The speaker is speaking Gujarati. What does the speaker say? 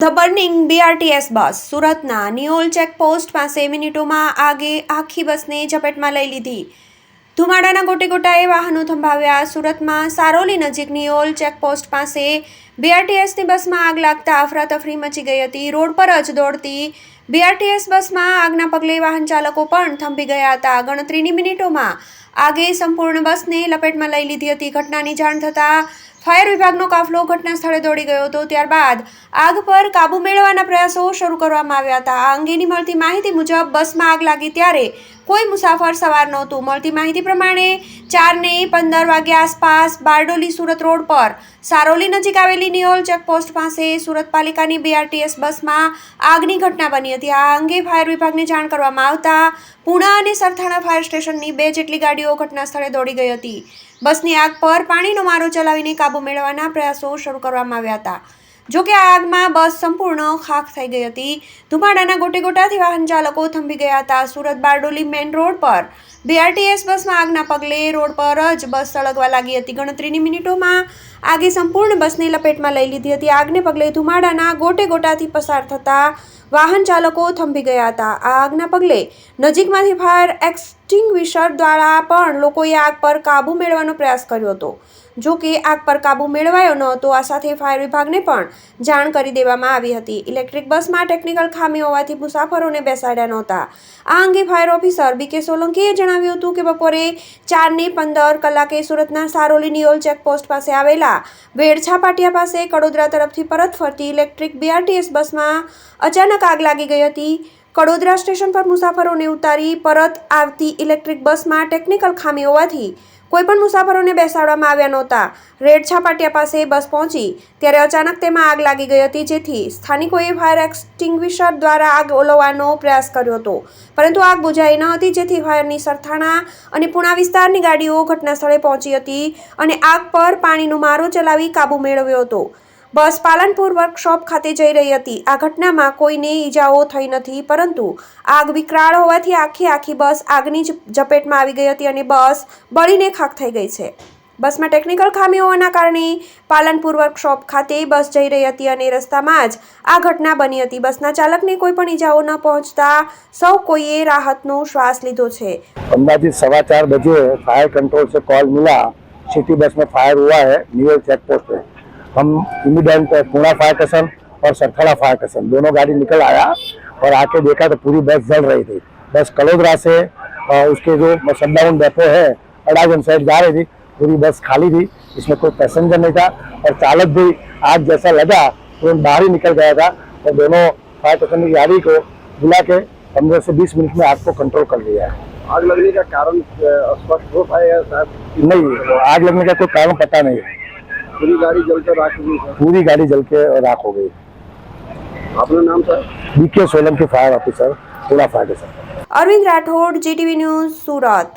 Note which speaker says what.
Speaker 1: ધ બર્નિંગ બીઆરટીએસ બસ સુરતના નિયોલ ચેકપોસ્ટ પાસે મિનિટોમાં આગે આખી બસને ઝપેટમાં લઈ લીધી. ધુમાડાના ગોટે ગોટાએ વાહનો થંભાવ્યા. સુરતમાં સારોલી નજીક નિયોલ ચેકપોસ્ટ પાસે બીઆરટીએસની બસમાં આગ લાગતા અફરાતફરી મચી ગઈ હતી. રોડ પર જ દોડતી બીઆરટીએસ બસમાં આગના પગલે વાહન ચાલકો પણ થંભી ગયા હતા. ગણતરીની મિનિટોમાં આગે સંપૂર્ણ બસને લપેટમાં લઈ લીધી હતી. ઘટનાની જાણ થતાં ફાયર વિભાગનો કાફલો ઘટના સ્થળે દોડી ગયો હતો. ત્યારબાદ આગ પર કાબુ મેળવવાના પ્રયાસો શરૂ કરવામાં આવ્યા હતા. આ અંગેની મળતી માહિતી મુજબ બસમાં આગ લાગી ત્યારે કોઈ મુસાફર સવાર નહોતું. મળતી માહિતી પ્રમાણે ચારને પંદર વાગ્યા આસપાસ બારડોલી સુરત રોડ પર સારોલી નજીક આવેલી નિયોલ ચેકપોસ્ટ પાસે સુરત પાલિકાની બીઆરટીએસ બસમાં આગની ઘટના બની હતી. આ અંગે ફાયર વિભાગને જાણ કરવામાં આવતા પુણા અને સરથાણા ફાયર સ્ટેશનની બે જેટલી ગાડીઓ ઘટના સ્થળે દોડી ગઈ હતી. બસની આગ પર પાણીનો મારો ચલાવીને કાબૂ મેળવવાના પ્રયાસો શરૂ કરવામાં આવ્યા હતા. જોકે આ આગમાં બસ સંપૂર્ણ ખાખ થઈ ગઈ હતી. ધુમાડાના ગોટે ગોટાથી વાહન ચાલકો થંભી ગયા હતા. સુરત બારડોલી મેઇન રોડ પર બીઆરટીએસ બસમાં આગના પગલે રોડ પર જ બસ સળગવા લાગી હતી. ગણતરીની મિનિટોમાં આગે સંપૂર્ણ બસને લપેટમાં લઈ લીધી હતી. આગને પગલે ધુમાડાના ગોટે ગોટાથી પસાર થતા વાહન ચાલકો થંભી ગયા હતા. આ આગના પગલે નજીકમાંથી ફાયર એક્સટિંગ્વિશર દ્વારા પણ લોકોએ આગ પર કાબૂ મેળવવાનો પ્રયાસ કર્યો હતો. જો કે આગ પર કાબૂ મેળવાયો ન હતો, આ સાથે ફાયર વિભાગને પણ જાણ કરી દેવામાં આવી હતી. ઇલેક્ટ્રિક બસમાં ટેકનિકલ ખામી હોવાથી મુસાફરોને બેસાડ્યા નહોતા. આ અંગે ફાયર ઓફિસર બી કે સોલંકીએ જણાવ્યું હતું કે બપોરે ચારને પંદર કલાકે સુરતના સારોલી નિયોલ ચેકપોસ્ટ પાસે આવેલા વેડછા પાટિયા પાસે કડોદરા તરફથી પરત ફરતી ઇલેક્ટ્રિક બીઆરટીએસ બસમાં અચાનક આગ લાગી ગઈ હતી. કડોદરા સ્ટેશન પર મુસાફરોને ઉતારી પરત આવતી ઇલેક્ટ્રિક બસમાં ટેકનિકલ ખામી હોવાથી કોઈપણ મુસાફરોને બેસાડવામાં આવ્યા નહોતા. રેડ છાપાટિયા પાસે બસ પહોંચી, ત્યારે અચાનક તેમાં આગ લાગી ગઈ હતી, જેથી સ્થાનિકોએ ફાયર એક્સટિંગ્વિશર દ્વારા આગ ઓલવવાનો પ્રયાસ કર્યો હતો. પરંતુ આગ બુઝાઈ ન હતી, જેથી ફાયરની સરથાણા અને પુણા વિસ્તારની ગાડીઓ ઘટના સ્થળે પહોંચી હતી અને આગ પર પાણીનો મારો ચલાવી કાબૂ મેળવ્યો હતો. બસ પાલનપુર વર્કશોપ ખાતે જઈ રહી હતી. આ ઘટનામાં કોઈને ઈજાઓ થઈ નથી, પરંતુ આગ વિકરાળ હોવાથી આખી આખી બસ આગની જ ઝપેટમાં આવી ગઈ હતી અને બસ બળીને ખાખ થઈ ગઈ છે. બસમાં ટેકનિકલ ખામીઓના કારણે પાલનપુર વર્કશોપ ખાતે બસ જઈ રહી હતી અને રસ્તામાં જ આ ઘટના બની હતી. બસના ચાલકને કોઈ પણ ઈજાઓ ન પહોંચતા સૌ કોઈએ રાહતનો શ્વાસ લીધો છે.
Speaker 2: અંદાજિત સવા ચાર બજે ફાયર કંટ્રોલ સે કોલ મિલા. સિટી બસ ફાયર હુઆ હૈ નિયર ચેકપોસ્ટ हम इमीडिएट पुणे फायर स्टेशन और सरथड़ा फायर स्टेशन दोनों गाड़ी निकल आया और आके देखा तो पूरी बस जल रही थी। बस कलोदरा से उसके जो शटडाउन डेपो है अडाजन साइड जा रही थी पूरी बस खाली थी इसमें कोई पैसेंजर नहीं था और चालक भी आग जैसा लगा तुरंत बाहर ही निकल गया था और दोनों फायर स्टेशन की गाड़ी को बुला के पंद्रह से बीस मिनट में आग को कंट्रोल कर लिया है।
Speaker 3: आग लगने का कारण स्पष्ट हो पाया साहब?
Speaker 2: नहीं आग लगने का कोई कारण पता नहीं है।
Speaker 3: पूरी गाड़ी जलकर राख हो गई सर
Speaker 2: पूरी गाड़ी जल के राख हो गई
Speaker 3: आपका नाम sir
Speaker 2: B K Solanki fire officer पूरा fire station
Speaker 1: Arvind Rathod GTV news Surat